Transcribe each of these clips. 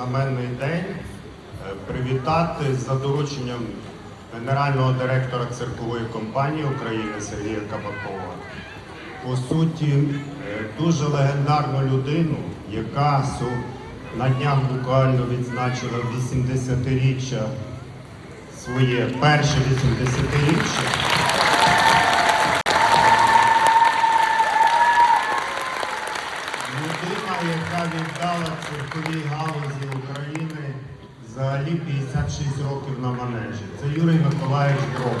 знаменний день е, привітати з дорученням генерального директора циркової компанії України Сергія Кабакова. По суті, е, дуже легендарну людину, яка на днях буквально відзначила 80-річчя своє перше 80-річчя. Яка віддала цирковій галузі України взагалі 56 років на манежі. Це Юрій Миколаївич Дроб.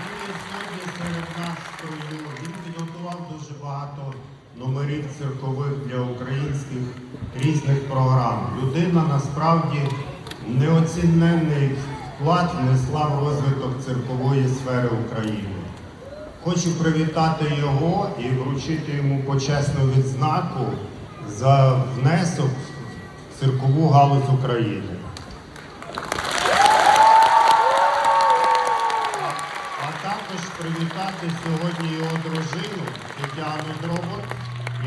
Він сьогодні серед нас в. Він підготував дуже багато номерів циркових для українських різних програм. Людина насправді неоціненний вклад внесла в розвиток циркової сфери України. Хочу привітати його і вручити йому почесну відзнаку за внесок в циркову галузь України. А також привітати сьогодні його дружину Тетяну Дробот,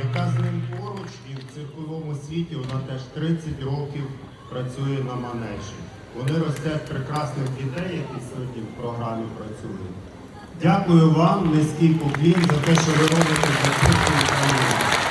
яка з ним поруч і в цирковому світі вона теж 30 років працює на манежі. Вони ростять прекрасних дітей, які сьогодні в програмі працюють. Дякую вам, низький поклін за те, що ви робите для цирку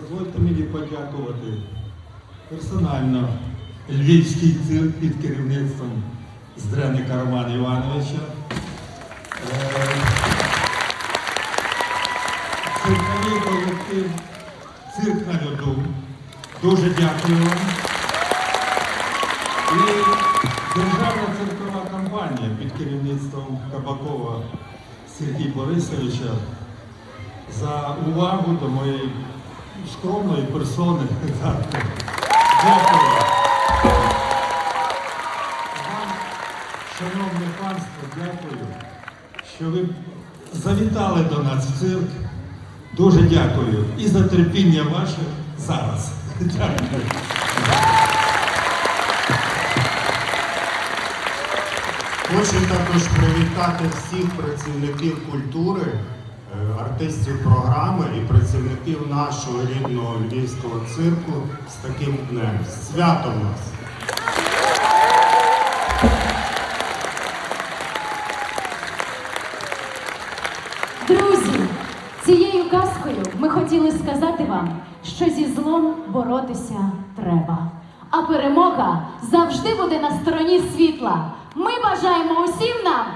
дозвольте мені подякувати персонально Львівський цирк під керівництвом Здреника Романа Івановича. Е, Цирковий колектив Цирк на льоду. Дуже дякую вам. І Державна циркова компанія під керівництвом Кабакова Сергія Борисовича за увагу до моєї скромної персони. Дякую. Вам, шановне панство, дякую, що ви завітали до нас в цирк. Дуже дякую. І за терпіння ваше зараз. Дякую. Хочу також привітати всіх працівників культури, артистів програми і працівників нашого рідного львівського цирку з таким днем. Святом нас! Друзі, цією казкою ми хотіли сказати вам, що зі злом боротися треба. А перемога завжди буде на стороні світла. Ми бажаємо усім нам!